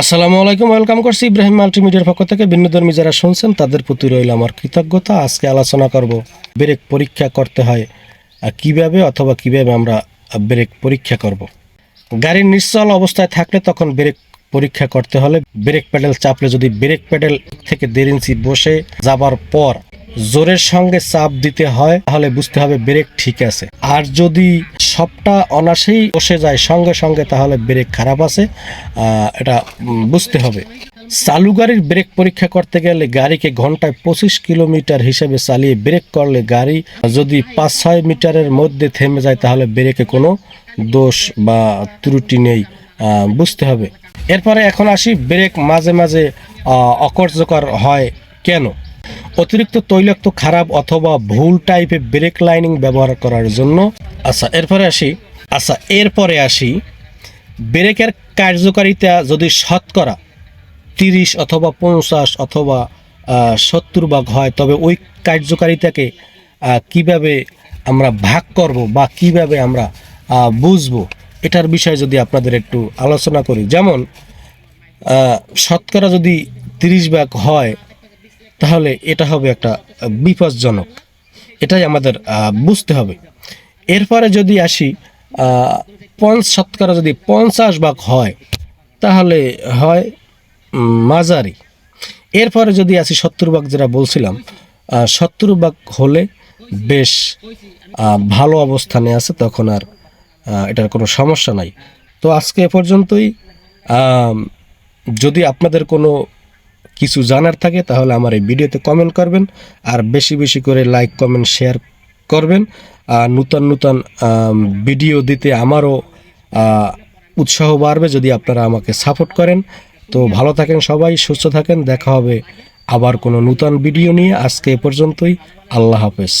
আসসালামু আলাইকুম, ওয়েলকাম করছি ইব্রাহিম মাল্টিমিডিয়ার পক্ষ থেকে। ভিন্নধর্মী যারা শুনছেন, তাদের প্রতি রইল আমার কৃতজ্ঞতা। আজকে আলোচনা করব ব্রেক পরীক্ষা করতে হয় কীভাবে অথবা কীভাবে আমরা ব্রেক পরীক্ষা করব। গাড়ির নিশ্চল অবস্থায় থাকলে তখন ব্রেক পরীক্ষা করতে হলে ব্রেক প্যাডেল চাপলে যদি ব্রেক প্যাডেল থেকে দেড় ইঞ্চি বসে যাবার পর জোরের সঙ্গে চাপ দিতে হয়, তাহলে বুঝতে হবে ব্রেক ঠিক আছে। আর যদি সবটা অনাসেই বসে যায় সঙ্গে সঙ্গে, তাহলে ব্রেক খারাপ আছে। এটা বুঝতে হবে। চালু গাড়ির ব্রেক পরীক্ষা করতে গেলে গাড়িকে ঘন্টায় পঁচিশ কিলোমিটার হিসেবে চালিয়ে ব্রেক করলে গাড়ি যদি পাঁচ ছয় মিটারের মধ্যে থেমে যায়, তাহলে ব্রেকে কোনো দোষ বা ত্রুটি নেই। বুঝতে হবে। এরপরে এখন আসি, ব্রেক মাঝে মাঝে অকার্যকর হয় কেন? অতিরিক্ত তৈলাক্ত, খারাপ অথবা ভুল টাইপের ব্রেক লাইনিং ব্যবহার করার জন্য আচ্ছা এরপরে আসি আচ্ছা এরপরে আসি ব্রেকের কার্যকারিতা যদি শতকরা তিরিশ অথবা পঞ্চাশ অথবা সত্তর ভাগ হয়, তবে ওই কার্যকারিতাকে কীভাবে আমরা ভাগ করব বা কীভাবে আমরা বুঝব, এটার বিষয়ে যদি আপনাদের একটু আলোচনা করি। যেমন শতকরা যদি তিরিশ ভাগ হয় তাহলে এটা হবে একটা বিপজ্জনক। এটাই আমাদের বুঝতে হবে। এরপরে যদি আসি পঞ্চ শতকরা যদি পঞ্চাশ ভাগ হয়, তাহলে হয় মাঝারি। এরপরে যদি আসি সত্তর ভাগ যেটা বলছিলাম সত্তর ভাগ হলে বেশ ভালো অবস্থানে আছে, তখন আর এটার কোনো সমস্যা নাই। তো আজকে এ পর্যন্তই। যদি আপনাদের কোনো কিছু জানার থাকে, তাহলে আমার এই ভিডিওতে কমেন্ট করবেন, আর বেশি বেশি করে লাইক কমেন্ট শেয়ার করবেন, আর নূতন নূতন ভিডিও দিতে আমারও উৎসাহ বাড়বে যদি আপনারা আমাকে সাপোর্ট করেন। তো ভালো থাকেন সবাই, সুস্থ থাকেন, দেখা হবে আবার কোনো নূতন ভিডিও নিয়ে। আজকে এ পর্যন্তই, আল্লাহ হাফেজ।